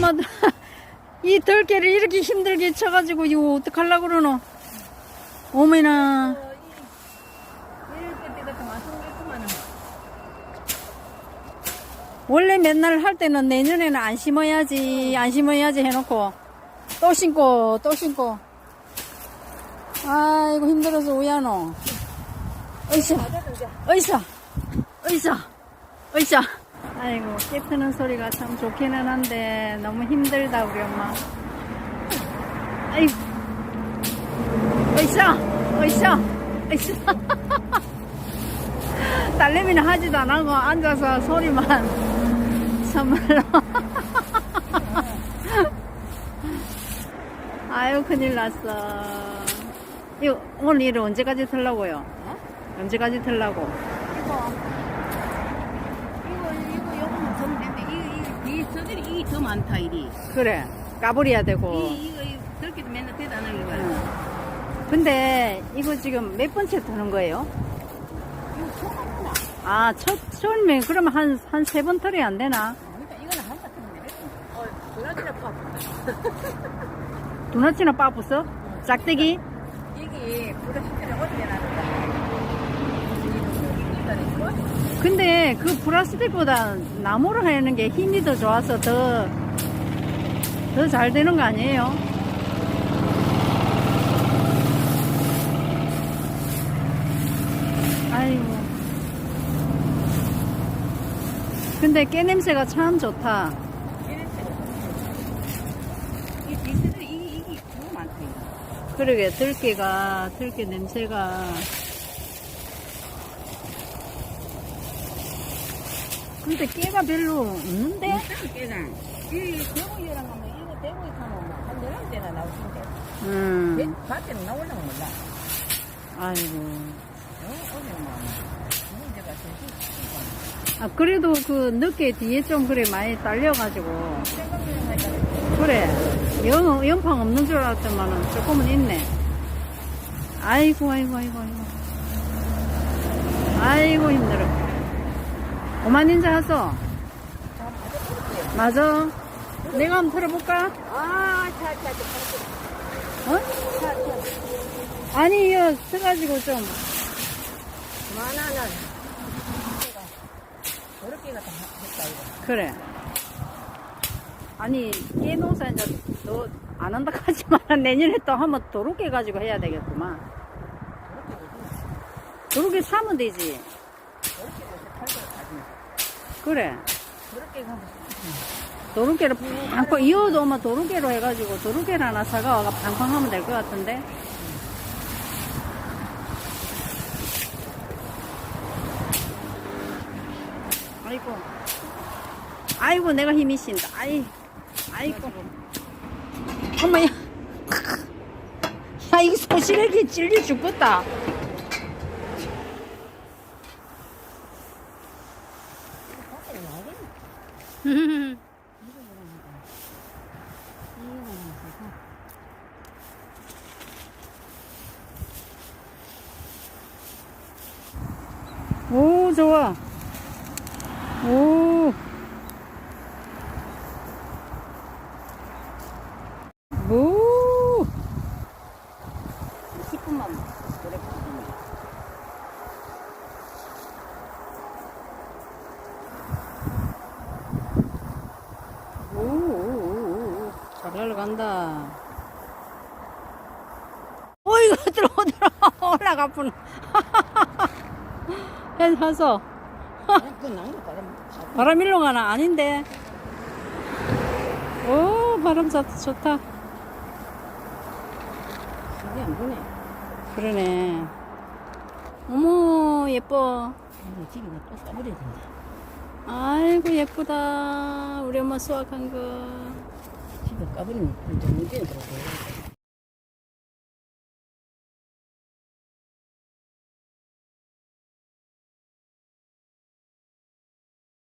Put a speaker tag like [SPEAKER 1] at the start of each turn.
[SPEAKER 1] 엄마 이 들깨를 이렇게 힘들게 쳐가지고 이거 어떡하려고 그러노? 어머나. 원래 맨날 할 때는 내년에는 안 심어야지 안 심어야지 해놓고. 또 심고 또 심고. 아이고 힘들어서 우야노. 으쌰 으쌰 으쌰 으쌰 아이고 깨 트는 소리가 참 좋기는 한데 너무 힘들다 우리 엄마. 아이고. 으쌰 으쌰 으쌰 딸내미는 하지도 안 하고 앉아서 소리만 참말로. 아유 큰일 났어. 이거 오늘 일을 언제까지 틀라고요? 언제까지 틀라고?
[SPEAKER 2] 이거 이거 요거만 좀 되는데 이거 이 이게 더 많다 이리.
[SPEAKER 1] 그래 까불이야 되고
[SPEAKER 2] 이 이거 이거 그렇게도 맨날 하는 거야.
[SPEAKER 1] 근데 이거 지금 몇 번째 트는 거예요?
[SPEAKER 2] 이거 소금이나.
[SPEAKER 1] 아, 첫, 처음에 그러면 한, 한 세 번 털이 안 되나?
[SPEAKER 2] 그러니까 이거는 한 같은 건데. 어, 그나저나 파.
[SPEAKER 1] 도넛이나 빠부어? 짝대기?
[SPEAKER 2] 이게 힘들어 어떻게 나는가.
[SPEAKER 1] 근데 그 플라스틱보다 나무로 하는 게 힘이 더 좋아서 더, 더 잘 되는 거 아니에요? 아이고. 근데 깨 냄새가 참 좋다. 그러게, 들깨가, 들깨 냄새가. 근데 깨가 별로 없는데?
[SPEAKER 2] 무슨 깨장? 이 대구이랑 하면 이거 대구이 가면 한 열한 대나 나올 텐데.
[SPEAKER 1] 음,
[SPEAKER 2] 밭에는 나올라면 몰라.
[SPEAKER 1] 아이고.
[SPEAKER 2] 어? 뭐.
[SPEAKER 1] 아, 그래도 그 늦게 뒤에 좀 그래 많이 딸려가지고. 그래. 영, 영팡 없는 줄 알았더만은 조금은 있네. 아이고, 아이고, 아이고, 아이고. 아이고, 힘들어. 오만 인자 하소. 맞아. 내가 한번 들어볼까?
[SPEAKER 2] 아, 차, 차, 차,
[SPEAKER 1] 어?
[SPEAKER 2] 차, 차.
[SPEAKER 1] 아니, 이거 써가지고 좀.
[SPEAKER 2] 만화는 저렇게가 다 했다 이거.
[SPEAKER 1] 그래. 아니, 깨 농사 이제 너 안 한다 하지만 내년에 또 한번 도로깨 가지고 해야 되겠구만. 도로깨 사면 되지.
[SPEAKER 2] 저렇게 해서 팔고 가지.
[SPEAKER 1] 그래.
[SPEAKER 2] 저렇게 가면
[SPEAKER 1] 도로깨를 팡팡, 이어도 오면 도로깨로 해가지고 도로깨를 하나 사가와가 팡팡 하면 될 것 같은데. 아이고. 아이고, 내가 힘이 신다. 아이, 아이고. 어머야. 야, 이 소시래기 찔려 죽겠다.
[SPEAKER 2] 밖에 나오겠네.
[SPEAKER 1] 음. 오, 좋아. 오. 오.
[SPEAKER 2] 10분만 그래 보시면.
[SPEAKER 1] 오, 오, 오, 오. 잘 날아간다. 어이구, 들어오더라.
[SPEAKER 2] 그 나무 바람
[SPEAKER 1] 일로 가나? 아닌데. 오, 바람 좋, 좋다.
[SPEAKER 2] 이게 안 보네.
[SPEAKER 1] 그러네. 어머, 예뻐.
[SPEAKER 2] 또 된다.
[SPEAKER 1] 아이고, 예쁘다. 우리 엄마 수확한 거.
[SPEAKER 2] 집에 또 문제는 들어서.